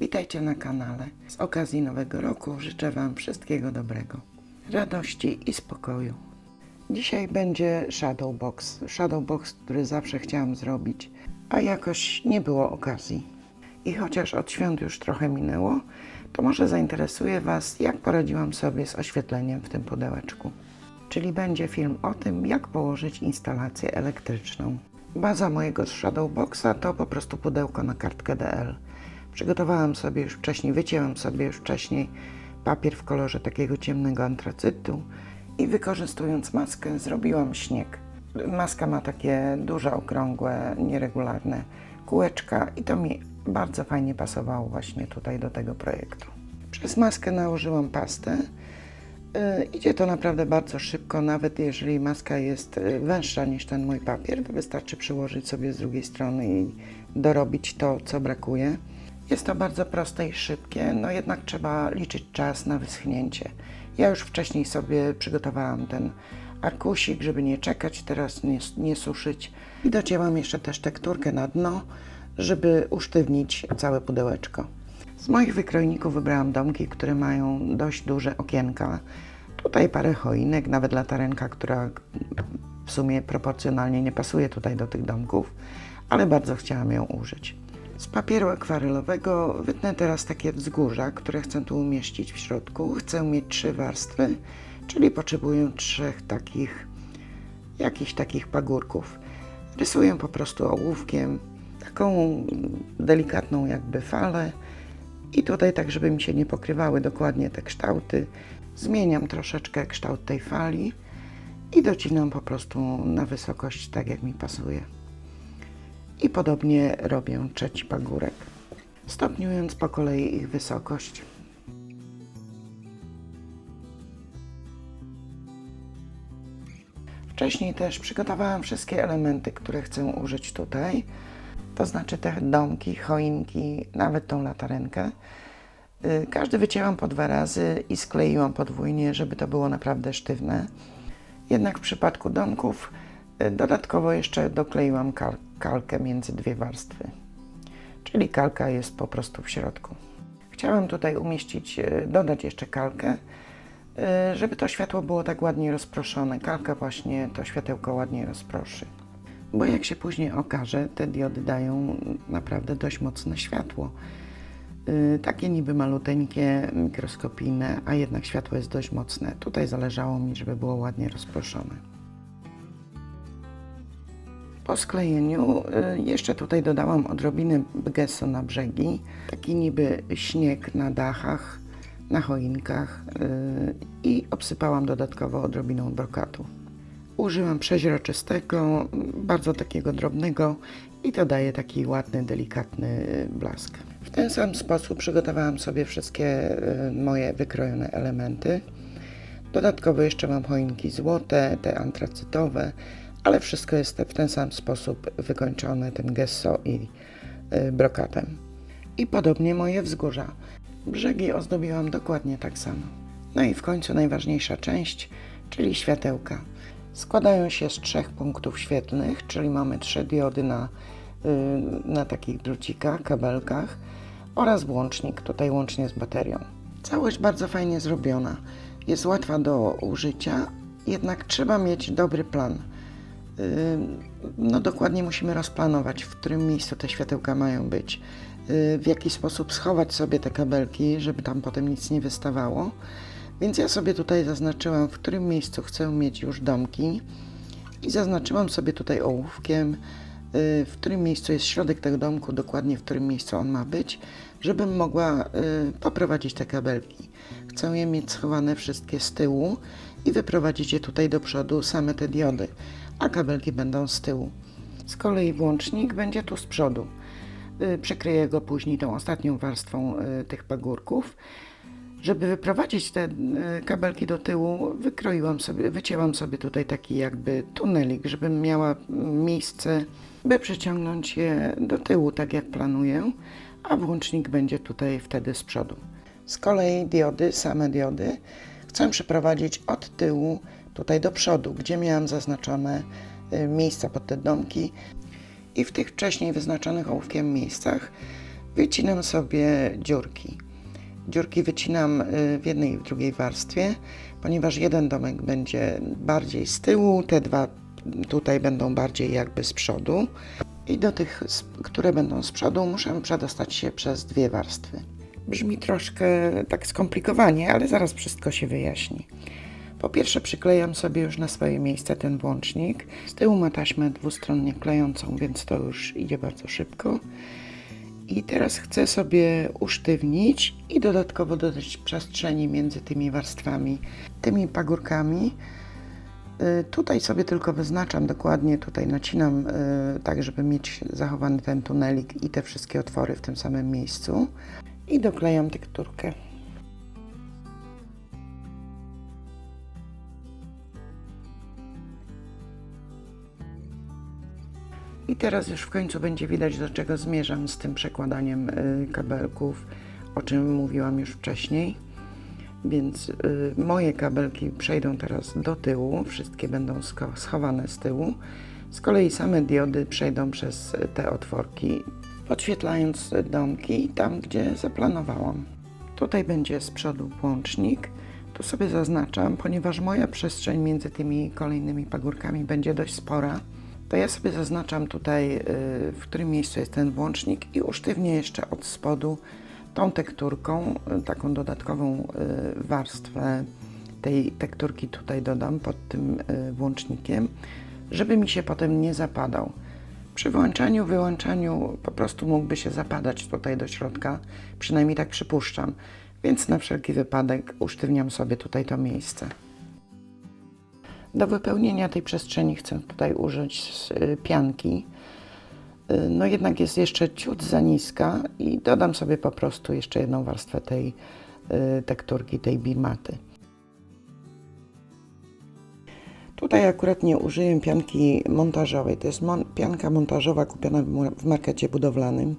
Witajcie na kanale. Z okazji Nowego Roku życzę Wam wszystkiego dobrego, radości i spokoju. Dzisiaj będzie Shadowbox. Shadowbox, który zawsze chciałam zrobić, a jakoś nie było okazji. I chociaż od świąt już trochę minęło, to może zainteresuje Was, jak poradziłam sobie z oświetleniem w tym pudełeczku. Czyli będzie film o tym, jak położyć instalację elektryczną. Baza mojego Shadowboxa to po prostu pudełko na kartkę DL. Przygotowałam sobie już wcześniej, wycięłam sobie już wcześniej papier w kolorze takiego ciemnego antracytu i wykorzystując maskę zrobiłam śnieg. Maska ma takie duże, okrągłe, nieregularne kółeczka i to mi bardzo fajnie pasowało właśnie tutaj do tego projektu. Przez maskę nałożyłam pastę. Yy, idzie to naprawdę bardzo szybko, nawet jeżeli maska jest y, węższa niż ten mój papier, to wystarczy przyłożyć sobie z drugiej strony i dorobić to, co brakuje. Jest to bardzo proste i szybkie, no jednak trzeba liczyć czas na wyschnięcie. Ja już wcześniej sobie przygotowałam ten arkusik, żeby nie czekać, teraz nie, nie suszyć. I docięłam jeszcze też tekturkę na dno, żeby usztywnić całe pudełeczko. Z moich wykrojników wybrałam domki, które mają dość duże okienka. Tutaj parę choinek, nawet latarenka, która w sumie proporcjonalnie nie pasuje tutaj do tych domków, ale bardzo chciałam ją użyć. Z papieru akwarelowego wytnę teraz takie wzgórza, które chcę tu umieścić w środku. Chcę mieć trzy warstwy, czyli potrzebuję trzech takich, jakichś takich pagórków. Rysuję po prostu ołówkiem taką delikatną jakby falę i tutaj tak, żeby mi się nie pokrywały dokładnie te kształty, zmieniam troszeczkę kształt tej fali i docinam po prostu na wysokość tak, jak mi pasuje. I podobnie robię trzeci pagórek, stopniując po kolei ich wysokość. Wcześniej też przygotowałam wszystkie elementy, które chcę użyć tutaj, to znaczy te domki, choinki, nawet tą latarenkę. Y, Każdy wycięłam po dwa razy i skleiłam podwójnie, żeby to było naprawdę sztywne. Jednak w przypadku domków y, dodatkowo jeszcze dokleiłam kal kalkę między dwie warstwy. Czyli kalka jest po prostu w środku. Chciałam tutaj umieścić, y, dodać jeszcze kalkę, y, żeby to światło było tak ładnie rozproszone. Kalka właśnie to światełko ładnie rozproszy. Bo jak się później okaże, te diody dają naprawdę dość mocne światło. Y, Takie niby maluteńkie, mikroskopijne, a jednak światło jest dość mocne. Tutaj zależało mi, żeby było ładnie rozproszone. Po sklejeniu y, jeszcze tutaj dodałam odrobinę gesso na brzegi, taki niby śnieg na dachach, na choinkach y, i obsypałam dodatkowo odrobiną brokatu. Użyłam przeźroczystego, bardzo takiego drobnego i to daje taki ładny, delikatny blask. W ten sam sposób przygotowałam sobie wszystkie y, moje wykrojone elementy. Dodatkowo jeszcze mam choinki złote, te antracytowe, ale wszystko jest w ten sam sposób wykończone tym gesso i y, brokatem. I podobnie moje wzgórza. Brzegi ozdobiłam dokładnie tak samo. No i w końcu najważniejsza część, czyli światełka. Składają się z trzech punktów świetlnych, czyli mamy trzy diody na, y, na takich drucikach, kabelkach oraz włącznik, tutaj łącznie z baterią. Całość bardzo fajnie zrobiona. Jest łatwa do użycia, jednak trzeba mieć dobry plan. No dokładnie musimy rozplanować, w którym miejscu te światełka mają być, y, w jaki sposób schować sobie te kabelki, żeby tam potem nic nie wystawało. Więc ja sobie tutaj zaznaczyłam, w którym miejscu chcę mieć już domki i zaznaczyłam sobie tutaj ołówkiem, y, w którym miejscu jest środek tego domku, dokładnie w którym miejscu on ma być, żebym mogła y, poprowadzić te kabelki. Chcę je mieć schowane wszystkie z tyłu i wyprowadzić je tutaj do przodu, same te diody, a kabelki będą z tyłu. Z kolei włącznik będzie tu z przodu. Y, Przykryję go później tą ostatnią warstwą y, tych pagórków. Żeby wyprowadzić te y, kabelki do tyłu, wykroiłam sobie, wycięłam sobie tutaj taki jakby tunelik, żebym miała miejsce, by przeciągnąć je do tyłu, tak jak planuję, a włącznik będzie tutaj wtedy z przodu. Z kolei diody, same diody, chcę przeprowadzić od tyłu tutaj do przodu, gdzie miałam zaznaczone y, miejsca pod te domki i w tych wcześniej wyznaczonych ołówkiem miejscach wycinam sobie dziurki. Dziurki wycinam y, w jednej i w drugiej warstwie, ponieważ jeden domek będzie bardziej z tyłu, te dwa tutaj będą bardziej jakby z przodu. I do tych, które będą z przodu, muszę przedostać się przez dwie warstwy. Brzmi troszkę tak skomplikowanie, ale zaraz wszystko się wyjaśni. Po pierwsze przyklejam sobie już na swoje miejsce ten włącznik. Z tyłu ma taśmę dwustronnie klejącą, więc to już idzie bardzo szybko. I teraz chcę sobie usztywnić i dodatkowo dodać przestrzeni między tymi warstwami, tymi pagórkami. Y, Tutaj sobie tylko wyznaczam dokładnie, tutaj nacinam y, tak, żeby mieć zachowany ten tunelik i te wszystkie otwory w tym samym miejscu. I doklejam tekturkę. I teraz już w końcu będzie widać, do czego zmierzam z tym przekładaniem y, kabelków, o czym mówiłam już wcześniej. Więc y, moje kabelki przejdą teraz do tyłu, wszystkie będą schowane z tyłu. Z kolei same diody przejdą przez te otworki, podświetlając domki tam, gdzie zaplanowałam. Tutaj będzie z przodu włącznik. Tu sobie zaznaczam, ponieważ moja przestrzeń między tymi kolejnymi pagórkami będzie dość spora, to ja sobie zaznaczam tutaj, y, w którym miejscu jest ten włącznik i usztywnię jeszcze od spodu tą tekturką, y, taką dodatkową y, warstwę tej tekturki tutaj dodam pod tym włącznikiem, żeby mi się potem nie zapadał. Przy włączaniu, wyłączaniu po prostu mógłby się zapadać tutaj do środka, przynajmniej tak przypuszczam, więc na wszelki wypadek usztywniam sobie tutaj to miejsce. Do wypełnienia tej przestrzeni chcę tutaj użyć y, pianki. Y, No jednak jest jeszcze ciut za niska i dodam sobie po prostu jeszcze jedną warstwę tej y, tekturki, tej bimaty. Tutaj akurat nie użyję pianki montażowej. To jest mon- pianka montażowa kupiona w, markecie budowlanym.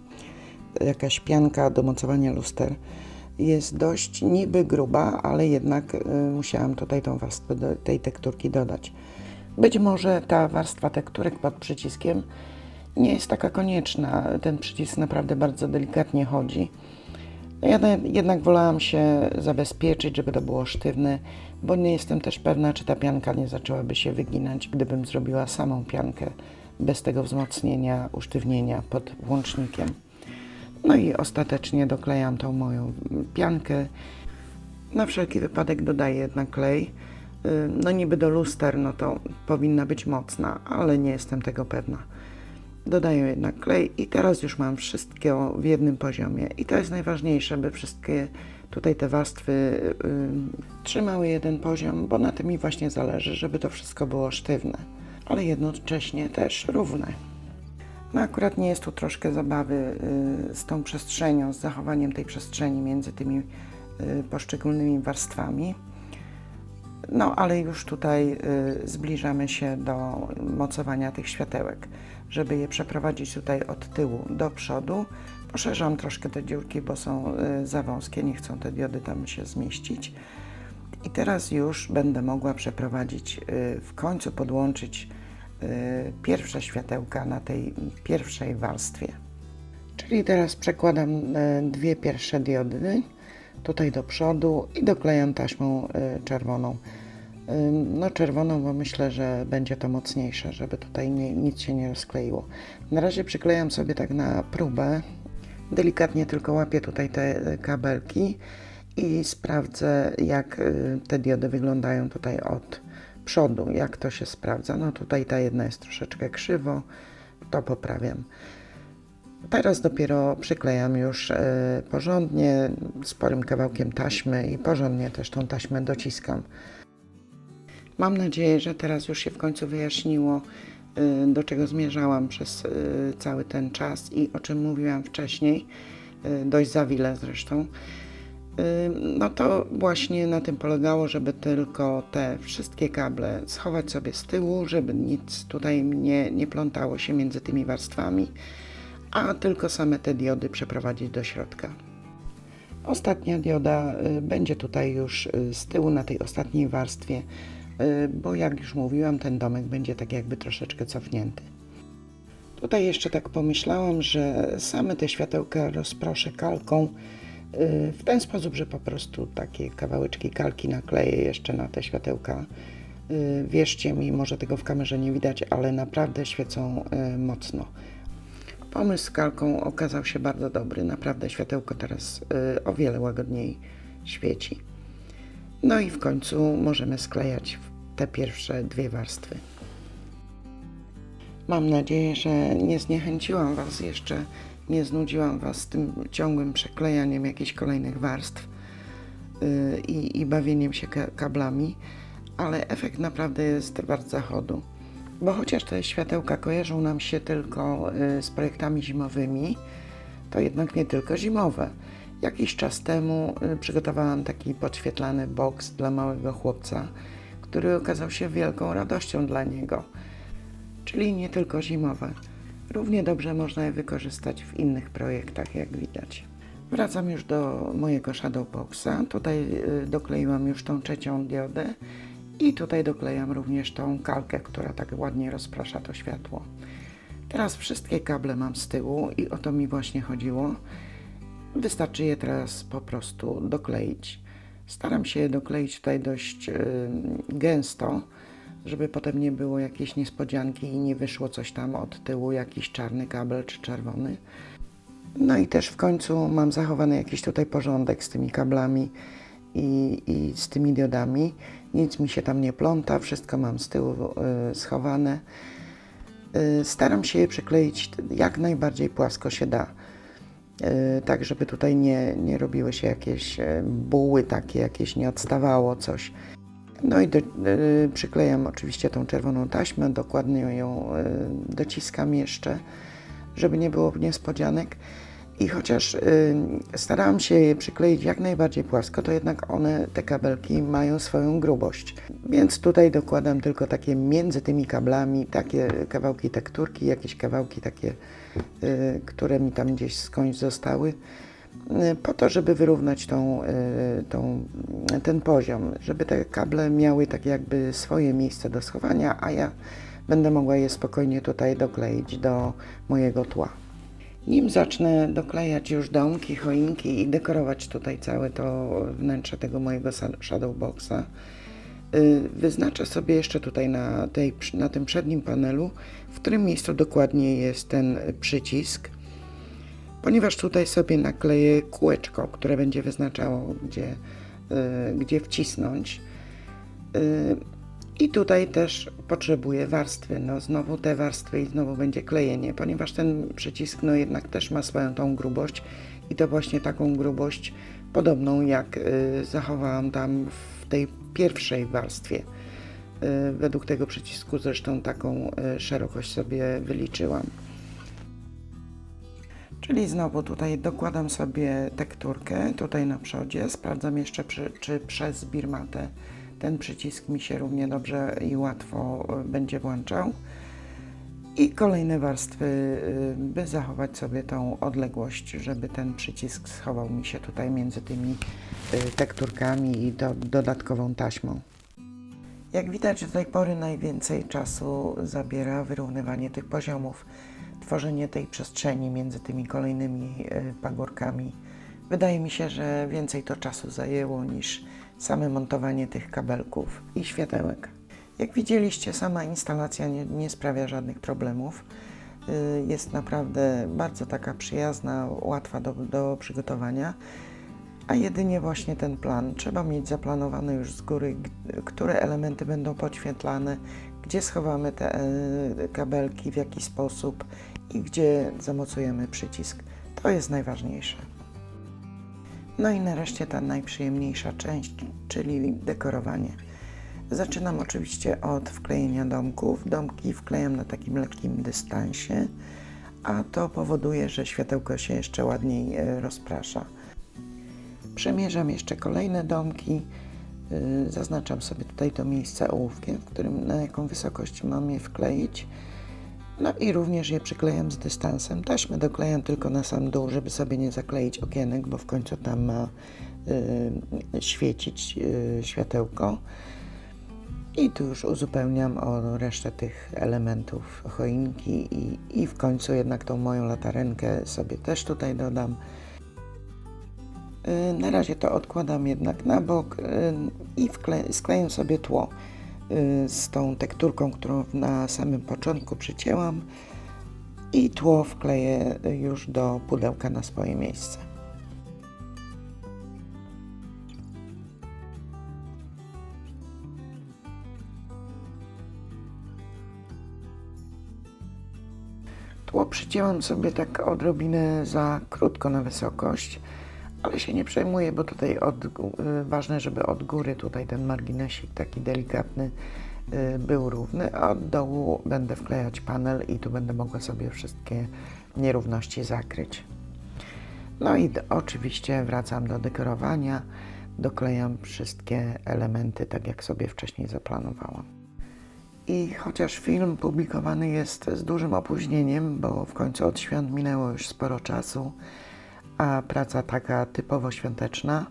Jakaś pianka do mocowania luster. Jest dość niby gruba, ale jednak y, musiałam tutaj tą warstwę do, tej tekturki dodać. Być może ta warstwa tekturek pod przyciskiem nie jest taka konieczna. Ten przycisk naprawdę bardzo delikatnie chodzi. Ja na- jednak wolałam się zabezpieczyć, żeby to było sztywne, bo nie jestem też pewna, czy ta pianka nie zaczęłaby się wyginać, gdybym zrobiła samą piankę bez tego wzmocnienia, usztywnienia pod włącznikiem. No i ostatecznie doklejam tą moją piankę. Na wszelki wypadek dodaję jednak klej. Y, No niby do luster, no to powinna być mocna, ale nie jestem tego pewna. Dodaję jednak klej i teraz już mam wszystko w jednym poziomie. I to jest najważniejsze, by wszystkie tutaj te warstwy y, trzymały jeden poziom, bo na tym mi właśnie zależy, żeby to wszystko było sztywne, ale jednocześnie też równe. No akurat nie jest tu troszkę zabawy y, z tą przestrzenią, z zachowaniem tej przestrzeni między tymi y, poszczególnymi warstwami. No, ale już tutaj y, zbliżamy się do mocowania tych światełek. Żeby je przeprowadzić tutaj od tyłu do przodu, poszerzam troszkę te dziurki, bo są za wąskie, nie chcą te diody tam się zmieścić. I teraz już będę mogła przeprowadzić, w końcu podłączyć pierwsze światełka na tej pierwszej warstwie. Czyli teraz przekładam e, dwie pierwsze diody tutaj do przodu i doklejam taśmą e, czerwoną. No czerwoną, bo myślę, że będzie to mocniejsze, żeby tutaj nie, nic się nie rozkleiło. Na razie przyklejam sobie tak na próbę. Delikatnie tylko łapię tutaj te kabelki i sprawdzę, jak te diody wyglądają tutaj od przodu, jak to się sprawdza. No tutaj ta jedna jest troszeczkę krzywo, to poprawiam. Teraz dopiero przyklejam już e, porządnie, sporym kawałkiem taśmy i porządnie też tą taśmę dociskam. Mam nadzieję, że teraz już się w końcu wyjaśniło, e, do czego zmierzałam przez e, cały ten czas i o czym mówiłam wcześniej, dość zawile zresztą. No to właśnie na tym polegało, żeby tylko te wszystkie kable schować sobie z tyłu, żeby nic tutaj nie, nie plątało się między tymi warstwami, a tylko same te diody przeprowadzić do środka. Ostatnia dioda y, będzie tutaj już y, z tyłu na tej ostatniej warstwie, y, bo jak już mówiłam, ten domek będzie tak jakby troszeczkę cofnięty. Tutaj jeszcze tak pomyślałam, że same te światełka rozproszę kalką w ten sposób, że po prostu takie kawałeczki kalki nakleję jeszcze na te światełka. Y, Wierzcie mi, może tego w kamerze nie widać, ale naprawdę świecą y, mocno. Pomysł z kalką okazał się bardzo dobry. Naprawdę światełko teraz y, o wiele łagodniej świeci. No i w końcu możemy sklejać te pierwsze dwie warstwy. Mam nadzieję, że nie zniechęciłam Was jeszcze, nie znudziłam Was tym ciągłym przeklejaniem jakichś kolejnych warstw yy, i, i bawieniem się ka- kablami, ale efekt naprawdę jest wart zachodu. Bo chociaż te światełka kojarzą nam się tylko yy, z projektami zimowymi, to jednak nie tylko zimowe. Jakiś czas temu y, przygotowałam taki podświetlany boks dla małego chłopca, który okazał się wielką radością dla niego. Czyli nie tylko zimowe. Równie dobrze można je wykorzystać w innych projektach, jak widać. Wracam już do mojego shadow boxa. Tutaj y, dokleiłam już tą trzecią diodę i tutaj doklejam również tą kalkę, która tak ładnie rozprasza to światło. Teraz wszystkie kable mam z tyłu i o to mi właśnie chodziło. Wystarczy je teraz po prostu dokleić. Staram się je dokleić tutaj dość y, gęsto, żeby potem nie było jakiejś niespodzianki i nie wyszło coś tam od tyłu, jakiś czarny kabel czy czerwony. No i też w końcu mam zachowany jakiś tutaj porządek z tymi kablami i, i z tymi diodami. Nic mi się tam nie pląta, wszystko mam z tyłu y, schowane. Y, staram się je przykleić jak najbardziej płasko się da. Y, tak, żeby tutaj nie, nie robiły się jakieś e, buły takie, jakieś nie odstawało coś. No i do, y, przyklejam oczywiście tą czerwoną taśmę, dokładnie ją y, dociskam jeszcze, żeby nie było niespodzianek. I chociaż y, starałam się je przykleić jak najbardziej płasko, to jednak one, te kabelki, mają swoją grubość. Więc tutaj dokładam tylko takie między tymi kablami, takie kawałki tekturki, jakieś kawałki takie, które mi tam gdzieś skądś zostały po to, żeby wyrównać tą, y, tą, ten poziom, żeby te kable miały tak jakby swoje miejsce do schowania, a ja będę mogła je spokojnie tutaj dokleić do mojego tła. Nim zacznę doklejać już domki, choinki i dekorować tutaj całe to wnętrze tego mojego shadow boxa, y, wyznaczę sobie jeszcze tutaj na, tej, na tym przednim panelu, w którym miejscu dokładnie jest ten przycisk, ponieważ tutaj sobie nakleję kółeczko, które będzie wyznaczało, gdzie, y, gdzie wcisnąć. Y, I tutaj też potrzebuję warstwy. No znowu te warstwy i znowu będzie klejenie, ponieważ ten przycisk no jednak też ma swoją tą grubość i to właśnie taką grubość podobną jak y, zachowałam tam w tej pierwszej warstwie. Według tego przycisku zresztą taką szerokość sobie wyliczyłam. Czyli znowu tutaj dokładam sobie tekturkę tutaj na przodzie. Sprawdzam jeszcze, czy, czy przez birmatę ten przycisk mi się równie dobrze i łatwo y, będzie włączał. I kolejne warstwy, y, by zachować sobie tą odległość, żeby ten przycisk schował mi się tutaj między tymi y, tekturkami i do, dodatkową taśmą. Jak widać, do tej pory najwięcej czasu zabiera wyrównywanie tych poziomów, tworzenie tej przestrzeni między tymi kolejnymi y, pagórkami. Wydaje mi się, że więcej to czasu zajęło niż same montowanie tych kabelków i światełek. Jak widzieliście, sama instalacja nie, nie sprawia żadnych problemów. Y, Jest naprawdę bardzo taka przyjazna, łatwa do, do przygotowania, a jedynie właśnie ten plan. Trzeba mieć zaplanowane już z góry, które elementy będą podświetlane, gdzie schowamy te e, kabelki, w jaki sposób i gdzie zamocujemy przycisk. To jest najważniejsze. No i nareszcie ta najprzyjemniejsza część, czyli dekorowanie. Zaczynam oczywiście od wklejenia domków. Domki wklejam na takim lekkim dystansie, a to powoduje, że światełko się jeszcze ładniej e, rozprasza. Przemierzam jeszcze kolejne domki. y, Zaznaczam sobie tutaj to miejsce ołówkiem, w którym na jaką wysokość mam je wkleić. No i również je przyklejam z dystansem. Taśmę doklejam tylko na sam dół, żeby sobie nie zakleić okienek, bo w końcu tam ma y, świecić y, światełko. I tu już uzupełniam o resztę tych elementów choinki i, i w końcu jednak tą moją latarenkę sobie też tutaj dodam. Y, Na razie to odkładam jednak na bok y, i skleję sobie tło z tą tekturką, którą na samym początku przycięłam i tło wkleję już do pudełka na swoje miejsce. Tło przycięłam sobie tak odrobinę za krótko na wysokość, ale się nie przejmuję, bo tutaj od, y, ważne, żeby od góry tutaj ten marginesik taki delikatny y, był równy, a od dołu będę wklejać panel i tu będę mogła sobie wszystkie nierówności zakryć. No i oczywiście wracam do dekorowania, doklejam wszystkie elementy tak jak sobie wcześniej zaplanowałam. I chociaż film publikowany jest z dużym opóźnieniem, bo w końcu od świąt minęło już sporo czasu, a praca taka typowo świąteczna,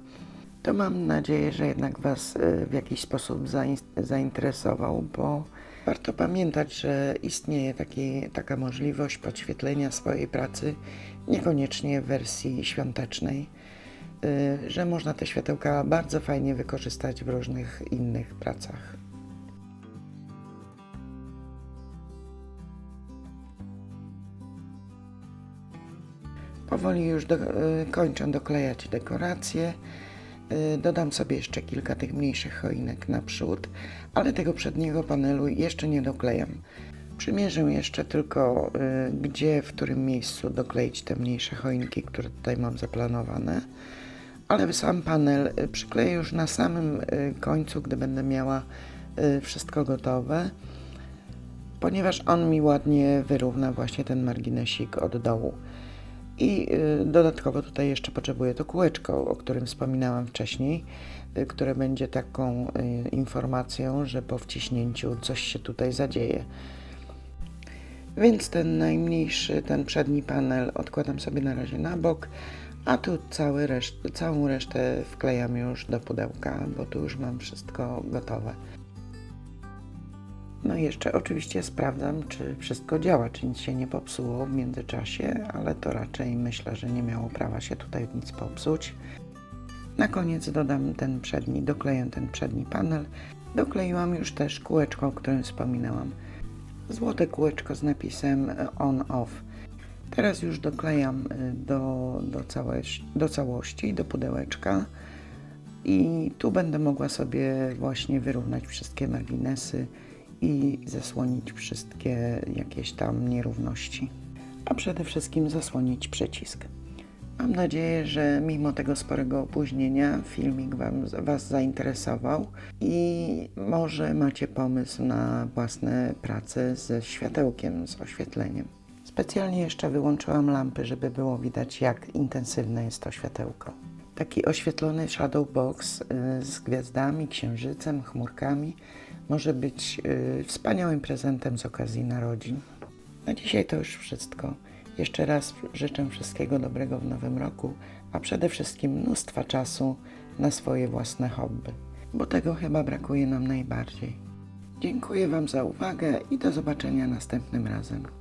to mam nadzieję, że jednak Was y, w jakiś sposób zain- zainteresował, bo warto pamiętać, że istnieje taki, taka możliwość podświetlenia swojej pracy, niekoniecznie w wersji świątecznej, y, że można te światełka bardzo fajnie wykorzystać w różnych innych pracach. Powoli już do, y, kończę doklejać dekoracje. Y, Dodam sobie jeszcze kilka tych mniejszych choinek naprzód, ale tego przedniego panelu jeszcze nie doklejam. Przymierzę jeszcze tylko, y, gdzie, w którym miejscu dokleić te mniejsze choinki, które tutaj mam zaplanowane. Ale sam panel przykleję już na samym końcu, gdy będę miała wszystko gotowe, ponieważ on mi ładnie wyrówna właśnie ten marginesik od dołu. I y, dodatkowo tutaj jeszcze potrzebuję to kółeczko, o którym wspominałam wcześniej, y, które będzie taką y, informacją, że po wciśnięciu coś się tutaj zadzieje. Więc ten najmniejszy, ten przedni panel odkładam sobie na razie na bok, a tu cały reszt, całą resztę wklejam już do pudełka, bo tu już mam wszystko gotowe. No i jeszcze oczywiście sprawdzam, czy wszystko działa, czy nic się nie popsuło w międzyczasie, ale to raczej myślę, że nie miało prawa się tutaj nic popsuć. Na koniec dodam ten przedni, dokleję ten przedni panel. Dokleiłam już też kółeczko, o którym wspominałam. Złote kółeczko z napisem on-off. Teraz już doklejam y, do, do, całe, do całości, do pudełeczka. I tu będę mogła sobie właśnie wyrównać wszystkie marginesy i zasłonić wszystkie jakieś tam nierówności. A przede wszystkim zasłonić przycisk. Mam nadzieję, że mimo tego sporego opóźnienia filmik wam, Was zainteresował i może macie pomysł na własne prace ze światełkiem, z oświetleniem. Specjalnie jeszcze wyłączyłam lampy, żeby było widać, jak intensywne jest to światełko. Taki oświetlony shadow box y, z gwiazdami, księżycem, chmurkami może być y, wspaniałym prezentem z okazji narodzin. Na dzisiaj to już wszystko. Jeszcze raz życzę wszystkiego dobrego w nowym roku, a przede wszystkim mnóstwa czasu na swoje własne hobby, bo tego chyba brakuje nam najbardziej. Dziękuję Wam za uwagę i do zobaczenia następnym razem.